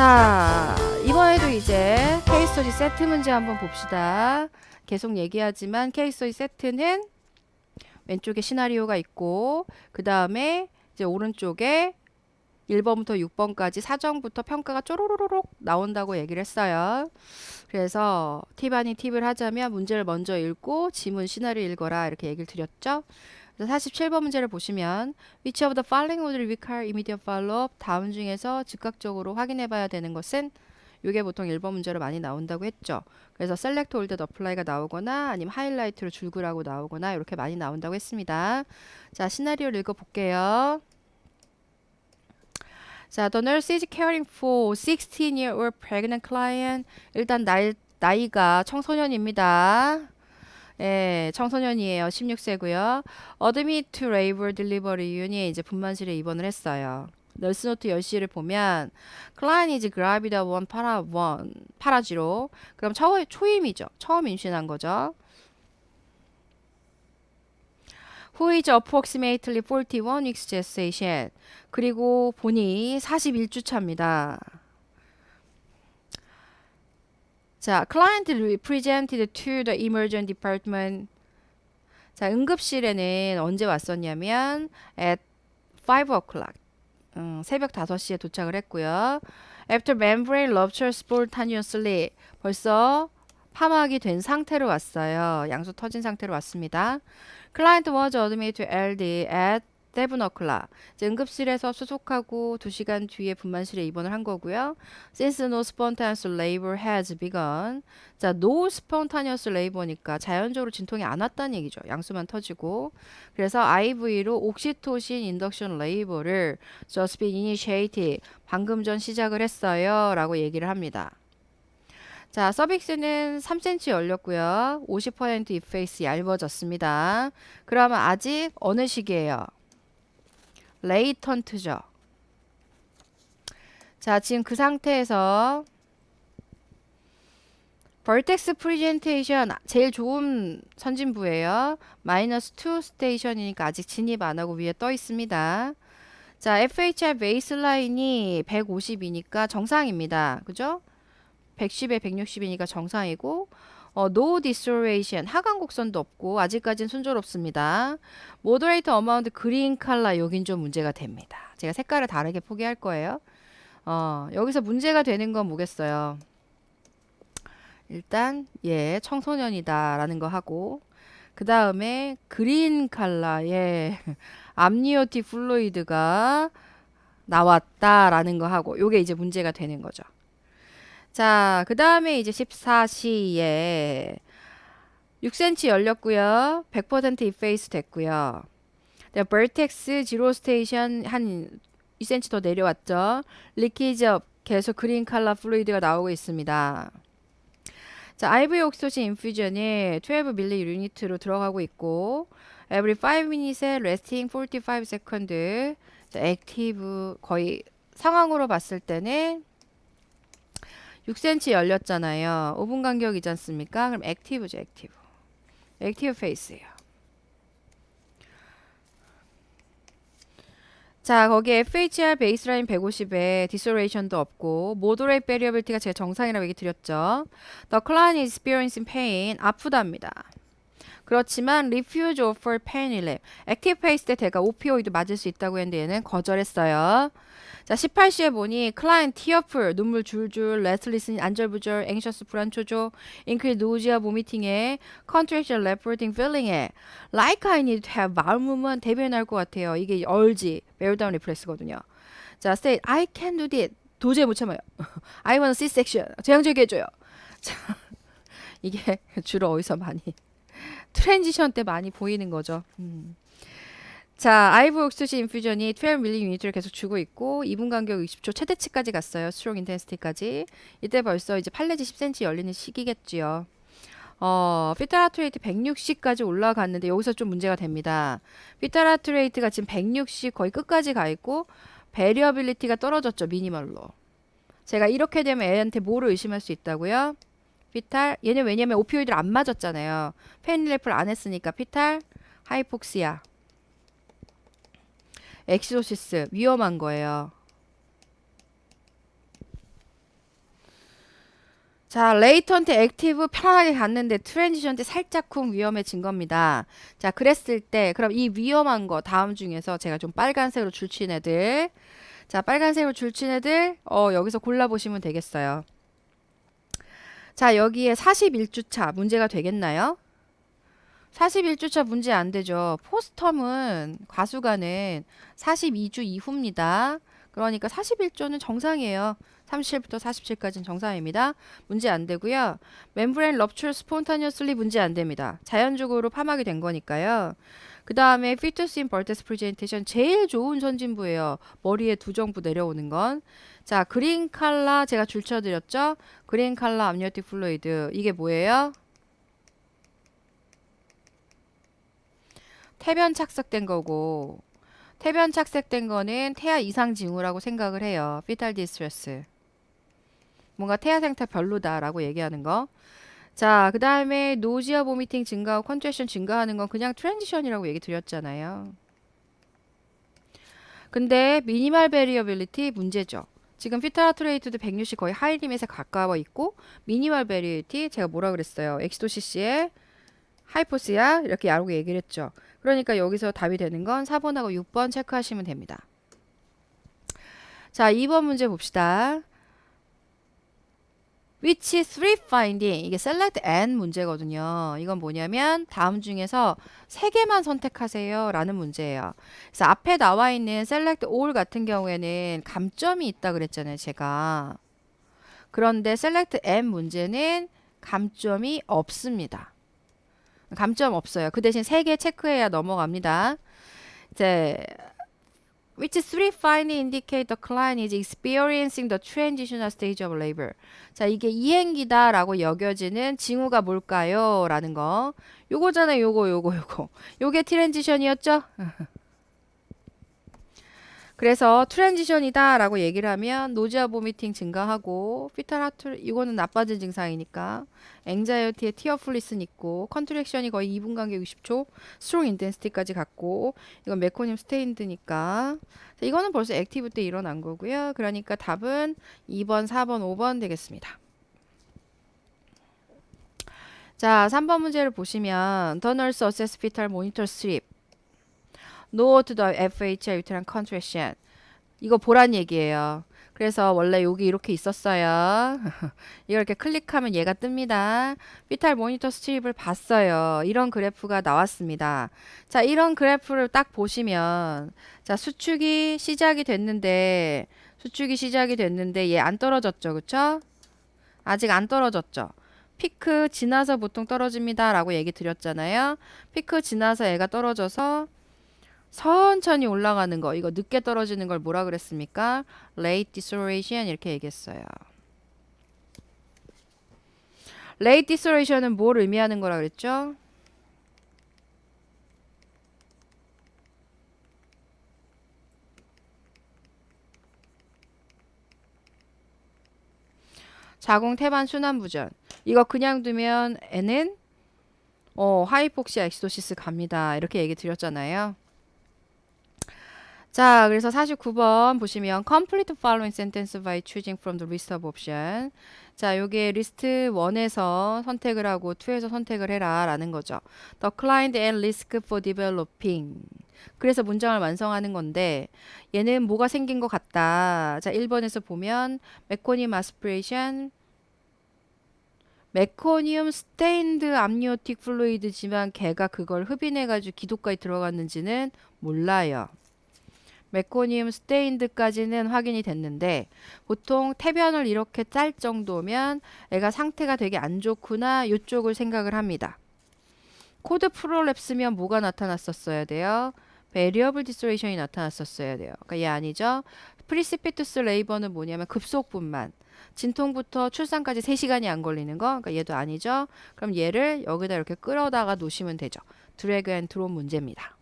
자, 이번에도 이제 케이스 스터디 세트 문제 한번 봅시다. 계속 얘기하지만 케이스 스터디 세트는 왼쪽에 시나리오가 있고 그 다음에 이제 오른쪽에 1번부터 6번까지 사정부터 평가가 쪼로로록 나온다고 얘기를 했어요. 그래서 팁 아닌 팁을 하자면 문제를 먼저 읽고 지문 시나리오 읽어라 이렇게 얘기를 드렸죠. 그래서 47번 문제를 보시면 Which of the following would require immediate follow-up? 다음 중에서 즉각적으로 확인해 봐야 되는 것은 이게 보통 1번 문제로 많이 나온다고 했죠. 그래서 select all that apply가 나오거나 아니면 하이라이트로 줄그라고 나오거나 이렇게 많이 나온다고 했습니다. 자, 시나리오를 읽어 볼게요. 자, the nurse is caring for 16-year-old pregnant client. 일단 나이, 나이가 청소년입니다. 예, 청소년이에요. 16세고요. Admit to delivery unit 이제 분만실에 입원을 했어요. 널스노트 10시를 보면 client is gravid one para one 파라지로 그럼 처, 초임이죠. 처음 임신한 거죠. Who is approximately 41 weeks gestation. 그리고 본이 41주 차입니다. 자, client represented to the emergency department. 자, 응급실에는 언제 왔었냐면 at 5 o'clock. 음, 새벽 5시에 도착을 했고요. After membrane rupture spontaneously. 벌써 파막이 된 상태로 왔어요. 양수 터진 상태로 왔습니다. Client was admitted to LD at 7 o'clock. 이제 응급실에서 수속하고 2시간 뒤에 분만실에 입원을 한 거고요. Since no spontaneous labor has begun. 자, no spontaneous labor니까 자연적으로 진통이 안 왔다는 얘기죠. 양수만 터지고. 그래서 IV로 옥시토신 인덕션 레이버를 just been initiated. 방금 전 시작을 했어요. 라고 얘기를 합니다. 자, 서빅스는 3cm 열렸고요. 50% 입페이스 얇아졌습니다. 그러면 아직 어느 시기예요? 레이턴트죠. 자, 지금 그 상태에서 벌텍스 프리젠테이션 제일 좋은 선진부예요. 마이너스 2 스테이션이니까 아직 진입 안 하고 위에 떠 있습니다. 자, FHR 베이스라인이 150이니까 정상입니다. 그죠? 110에 160이니까 정상이고 어, no deceleration 하강 곡선도 없고 아직까지는 순조롭습니다. moderate amount green color 여긴 좀 문제가 됩니다. 제가 색깔을 다르게 포기할 거예요. 어, 여기서 문제가 되는 건 뭐겠어요? 일단 예 청소년이다라는 거 하고 그 다음에 그린 칼라의 암니오틱 플루이드가 나왔다라는 거 하고 요게 이제 문제가 되는 거죠. 자, 그 다음에 이제 14시에 6cm 열렸고요. 100% 입페이스 됐고요. 네, 벌텍스 지로 스테이션 한 2cm 더 내려왔죠. 리키즈업 계속 그린 칼라 플루이드가 나오고 있습니다. 자, IV 옥소신 인퓨전이 12ml 유니트로 들어가고 있고 every 5 minutes에 resting 45 second 자, 액티브 거의 상황으로 봤을 때는 6cm 열렸잖아요. 5분 간격이지 않습니까? 그럼 액티브죠, 액티브. 액티브 페이스예요. 자, 거기에 FHR 베이스라인 150에 디소레이션도 없고 모더레이트 베리어빌티가 제 정상이라고 얘기 드렸죠. The client is experiencing pain. 아프답니다. 그렇지만 refuse offer pain relief. 액티브 페이스 때 제가 오피오이드 맞을 수 있다고 했는데 얘는 거절했어요. 자, 18시에 보니 클라이언트 티어풀, 눈물 줄줄, 레슬리슨, 안절부절, 앵셔스 불안초조, 인크리 노지아 보미팅에 컨트랙션 레포팅 필링에 like I need to have 마음은 대변할 것 같아요. 이게 얼지, 멜다운 리플렉스거든요. 자, say I can do this. 도저히 못 참아요. I want C-section. 제왕적이 해줘요. 자, 이게 주로 어디서 많이 트랜지션 때 많이 보이는 거죠. 음. 자, 아이브 옥수시 인퓨전이 12ml 유니트를 계속 주고 있고 2분 간격 60초 최대치까지 갔어요. 스트롱 인텐시티까지. 이때 벌써 이제 8 내지 10cm 열리는 시기겠지요. 어, 피타라트 레이트 160까지 올라갔는데 여기서 좀 문제가 됩니다. 피타라트 레이트가 지금 160 거의 끝까지 가 있고 베리어빌리티가 떨어졌죠. 미니멀로. 제가 이렇게 되면 애한테 뭐를 의심할 수 있다고요? 피탈 얘는 왜냐면 오피오이드를 안 맞았잖아요. 페니레플 안 했으니까 피탈 하이폭시아 엑시도시스 위험한 거예요. 자, 레이턴트 액티브 편하게 갔는데 트랜지션 때 살짝 쿵 위험해진 겁니다. 자, 그랬을 때 그럼 이 위험한 거 다음 중에서 제가 좀 빨간색으로 줄친 애들 자, 빨간색으로 줄친 애들 어, 여기서 골라 보시면 되겠어요. 자, 여기에 41주차 문제가 되겠나요? 41주차 문제 안 되죠. 포스텀은 과수가는 42주 이후입니다. 그러니까 41조는 정상이에요. 37부터 47까지는 정상입니다. 문제 안 되고요. 멤브레인 럽처 스폰타니어슬리 문제 안 됩니다. 자연적으로 파막이 된 거니까요. 그 다음에 피투스 인 벌테스 프레젠테이션 제일 좋은 선진부예요. 머리에 두 정부 내려오는 건. 자, 그린 칼라 제가 줄쳐드렸죠? 그린 칼라 암니오틱 플루이드 이게 뭐예요? 태변 착색된 거고 태변 착색된 거는 태아 이상 징후라고 생각을 해요. 피탈 디스트레스. 뭔가 태아 상태 별로다라고 얘기하는 거. 자, 그 다음에 노지아 보미팅 증가하고 컨트레션 증가하는 건 그냥 트랜지션이라고 얘기 드렸잖아요. 근데 미니멀 베리어빌리티 문제죠. 지금 피타라트레이트도 160 거의 하이림에서 가까워 있고 미니멀 베리어빌리티 제가 뭐라 그랬어요. 엑시도시스의 하이포스야 이렇게 야구 얘기를 했죠. 그러니까 여기서 답이 되는 건 4번하고 6번 체크하시면 됩니다. 자, 2번 문제 봅시다. Which three finding? 이게 select and 문제거든요. 이건 뭐냐면 다음 중에서 세 개만 선택하세요 라는 문제예요. 그래서 앞에 나와 있는 select all 같은 경우에는 감점이 있다 그랬잖아요. 제가. 그런데 select and 문제는 감점이 없습니다. 감점 없어요. 그 대신 세 개 체크해야 넘어갑니다. 이제 which three finding indicate the client is experiencing the transitional stage of labor. 자, 이게 이행기다라고 여겨지는 징후가 뭘까요? 라는 거. 요거잖아요. 요거 요거 요거. 요게 트랜지션이었죠? 그래서 트랜지션이다라고 얘기를 하면 노지아 보미팅 증가하고 피탈 하트 이거는 나빠진 증상이니까 앵자이어티에 티어플리슨 있고 컨트랙션이 거의 2분 간격 60초 스트롱 인텐시티까지 갔고 이건 메코님 스테인드니까 이거는 벌써 액티브 때 일어난 거고요. 그러니까 답은 2번, 4번, 5번 되겠습니다. 자, 3번 문제를 보시면 The nurse assess fetal monitor strip Note the FHR uterine contraction. 이거 보란 얘기예요. 그래서 원래 여기 이렇게 있었어요. 이걸 이렇게 클릭하면 얘가 뜹니다. 피탈 모니터 스트립을 봤어요. 이런 그래프가 나왔습니다. 자, 이런 그래프를 딱 보시면 자, 수축이 시작이 됐는데 수축이 시작이 됐는데 얘 안 떨어졌죠. 그쵸? 아직 안 떨어졌죠. 피크 지나서 보통 떨어집니다. 라고 얘기 드렸잖아요. 피크 지나서 애가 떨어져서 천천히 올라가는 거 이거 늦게 떨어지는 걸 뭐라 그랬습니까? late deceleration 이렇게 얘기했어요. late deceleration은 뭘 의미하는 거라 그랬죠? 자궁 태반 순환 부전 이거 그냥 두면 애는 어 하이폭시아 엑시도시스 갑니다 이렇게 얘기 드렸잖아요. 자, 그래서 49번 보시면 complete following sentence by choosing from the list of option. 자, 요게 리스트 1에서 선택을 하고 2에서 선택을 해라 라는 거죠. The client and risk for developing. 그래서 문장을 완성하는 건데 얘는 뭐가 생긴 것 같다. 자, 1번에서 보면 메코니움 아스피레이션 메코니움 스테인드 암니오틱 플루이드지만 걔가 그걸 흡인해가지고 기도까지 들어갔는지는 몰라요. 메코니움 스테인드까지는 확인이 됐는데 보통 태변을 이렇게 짤 정도면 애가 상태가 되게 안 좋구나 이쪽을 생각을 합니다. 코드 프롤랩스면 뭐가 나타났었어야 돼요? 베리어블 디스레이션이 나타났었어야 돼요. 그러니까 얘 아니죠? 프리시피투스 레이버는 뭐냐면 급속분만. 진통부터 출산까지 3시간이 안 걸리는 거. 그러니까 얘도 아니죠? 그럼 얘를 여기다 이렇게 끌어다가 놓으시면 되죠. 드래그 앤 드롭 문제입니다.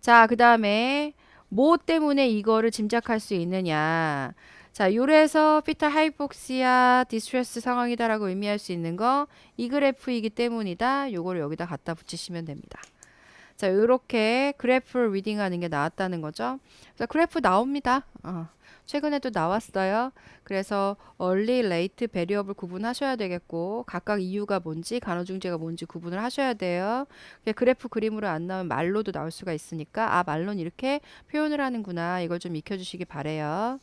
자, 그 다음에 뭐 때문에 이거를 짐작할 수 있느냐. 자, 요래서 피타 하이폭시아 디스트레스 상황이다라고 의미할 수 있는 거 이 그래프이기 때문이다. 요거를 여기다 갖다 붙이시면 됩니다. 자, 이렇게 그래프를 리딩하는 게 나왔다는 거죠. 그래서 그래프 나옵니다. 어, 최근에도 나왔어요. 그래서 early, late, variable 구분하셔야 되겠고 각각 이유가 뭔지 간호중재가 뭔지 구분을 하셔야 돼요. 그래프 그림으로 안 나오면 말로도 나올 수가 있으니까 아 말로는 이렇게 표현을 하는구나 이걸 좀 익혀주시기 바래요.